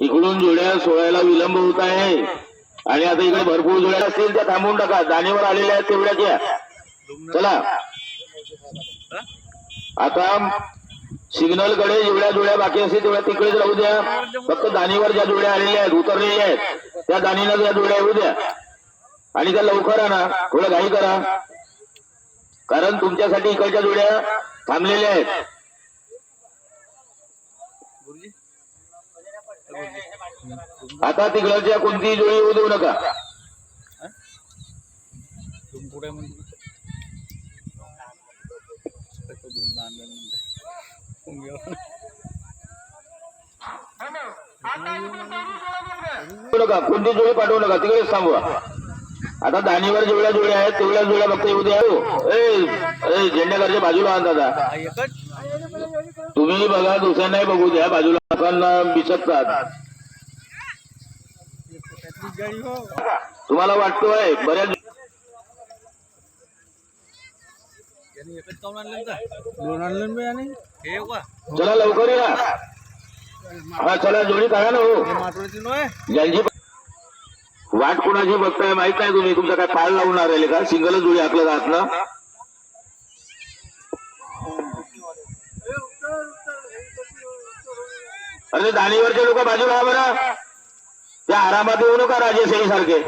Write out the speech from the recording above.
इकडून जोड्या सोडायला विलंब होत आहे. आणि आता इकडे भरपूर जोड्या असतील त्या थांबवून टाका. जाणीवर आलेल्या आहेत तेवढ्या घ्या. चला. आता सिग्नलकडे जेवढ्या जोड्या बाकी असतील तेवढ्या तिकडेच राहू द्या. फक्त दाणीवर ज्या जोड्या आलेल्या आहेत उतरलेल्या आहेत त्या दाणीला ज्या जोड्या येऊ द्या. आणि त्या लवकर आणा. थोडं घाई करा. कारण तुमच्यासाठी इकडच्या जोड्या थांबलेल्या आहेत. आता तिकडच्या कोणतीही जोडी येऊ देऊ नका. नका कोणती जोडी पाठवू नका तिकडेच थांबवा. आता दाणीवर जेवढ्या जोड्या आहेत तेवढ्या जोड्या फक्त येऊ द्या. हो. ए झेंड्याकडच्या बाजूला आण दादा. तुम्ही बघा दुसऱ्यांनाही बघू द्या. बाजूला लोकांना बिचकतात तुम्हाला वाटतोय बऱ्याच हे चला लवकर या. हा चला जोडी काढा ना हो. ज्यांची वाट कोणाची बघताय माहीत नाही तुम्ही. तुमचा काय पाळ लावणार आहे का? सिंगलच जोडी आखलं जात ना अरे दाणीवरचे लोक बाजूला बरं. त्या आरामात येऊ नका राजेशाही सारखे